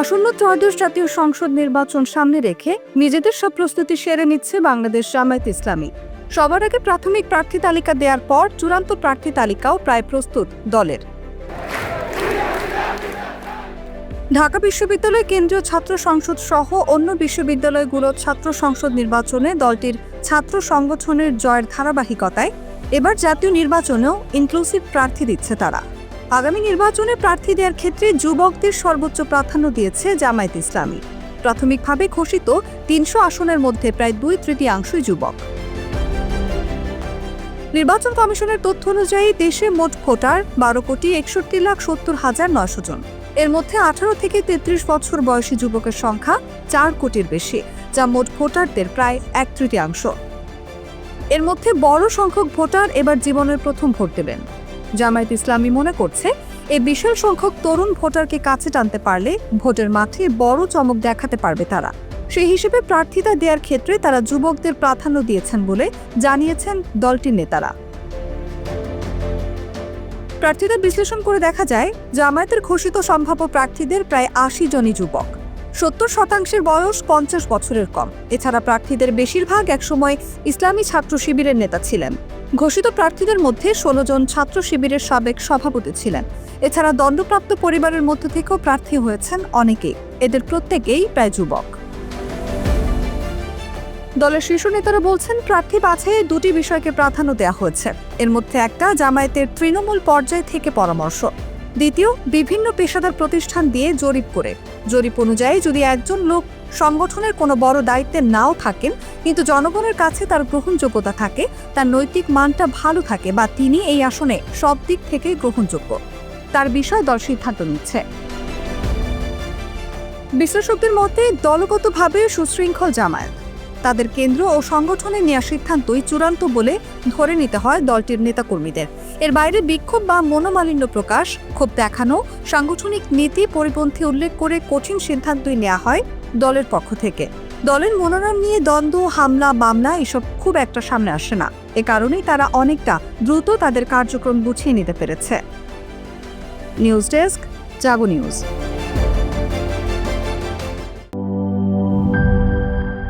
আসন্ন ত্রয়োদশ জাতীয় সংসদ নির্বাচন সামনে রেখে নিজেদের সব প্রস্তুতি সেরে নিচ্ছে বাংলাদেশ জামায়াত ইসলামী। সবার আগে প্রাথমিক প্রার্থী তালিকা দেওয়ার পর চূড়ান্ত প্রার্থী তালিকাও প্রায় প্রস্তুত দলের। ঢাকা বিশ্ববিদ্যালয় কেন্দ্রীয় ছাত্র সংসদ সহ অন্য বিশ্ববিদ্যালয়গুলোর ছাত্র সংসদ নির্বাচনে দলটির ছাত্র সংগঠনের জয়ের ধারাবাহিকতায় এবার জাতীয় নির্বাচনেও ইনক্লুসিভ প্রার্থী দিচ্ছে তারা। আগামী নির্বাচনে প্রার্থী দেওয়ার ক্ষেত্রে যুবকদের সর্বোচ্চ প্রাধান্য দিয়েছে জামায়াত ইসলামী। প্রাথমিকভাবে ঘোষিত তিনশো আসনের মধ্যে প্রায় দুই তৃতীয়াংশই যুবক। নির্বাচন কমিশনের তথ্য অনুযায়ী দেশে মোট ভোটার বারো কোটি একষট্টি লাখ সত্তর হাজার নয়শো জন। এর মধ্যে আঠারো থেকে তেত্রিশ বছর বয়সী যুবকের সংখ্যা চার কোটির বেশি, যা মোট ভোটারদের প্রায় এক তৃতীয়াংশ। এর মধ্যে বড় সংখ্যক ভোটার এবার জীবনের প্রথম ভোট দেবেন। জামায়াত ইসলামী মনে করছে এই বিশাল সংখ্যক তরুণ ভোটারকে কাছে টানতে পারলে ভোটের মাঠে বড় চমক দেখাতে পারবে তারা। সেই হিসেবে প্রার্থিতা দেওয়ার ক্ষেত্রে তারা যুবকদের প্রাধান্য দিয়েছেন বলে জানিয়েছেন দলটির নেতারা। প্রার্থীদের বিশ্লেষণ করে দেখা যায়, জামায়াতের ঘোষিত সম্ভাব্য প্রার্থীদের প্রায় আশি জনই যুবক। সত্তর শতাংশের বয়স পঞ্চাশ বছরের কম। এছাড়া প্রার্থীদের বেশিরভাগ একসময় ইসলামী ছাত্র শিবিরের নেতা ছিলেন। ঘোষিত প্রার্থীদের মধ্যে ষোলো জন ছাত্র শিবিরের সাবেক সভাপতি ছিলেন। এছাড়া দণ্ডপ্রাপ্ত পরিবারের মধ্য থেকেও প্রার্থী হয়েছেন অনেকেই। এদের প্রত্যেকেই প্রায় যুবক। দলের শীর্ষ নেতারা বলছেন, প্রার্থী বাছাইয়ে দুটি বিষয়কে প্রাধান্য দেওয়া হয়েছে। এর মধ্যে একটা, জামায়াতের তৃণমূল পর্যায় থেকে পরামর্শ। দ্বিতীয়, বিভিন্ন পেশাদার প্রতিষ্ঠান দিয়ে জরিপ করে। জরিপ অনুযায়ী যদি একজন লোক সংগঠনের কোনো বড় দায়িত্বে নাও থাকেন, কিন্তু জনগণের কাছে তার গ্রহণযোগ্যতা থাকে, তার নৈতিক মানটা ভালো থাকে বা তিনি এই আসনে সব দিক থেকে গ্রহণযোগ্য। তার বিষয় দল সিদ্ধান্ত নিচ্ছে। বিশ্লেষকদের মতে, দলগতভাবে সুশৃঙ্খল জামায়াত তাদের কেন্দ্র ও সংগঠনে নেওয়া সিদ্ধান্তই চূড়ান্ত বলে ধরে নিতে হয় দলটির নেতাকর্মীদের। এর বাইরে বিক্ষোভ বা মনোমালিন্য প্রকাশ, ক্ষোভ দেখানো, সাংগঠনিক নীতি পরিপন্থী উল্লেখ করে কঠিন সিদ্ধান্তই নেওয়া হয় দলের পক্ষ থেকে। দলের মনোনয়ন নিয়ে দ্বন্দ্ব, হামলা, মামলা এসব খুব একটা সামনে আসে না। এ কারণেই তারা অনেকটা দ্রুত তাদের কার্যক্রম গুছিয়ে নিতে পেরেছে। News desk, Jago News.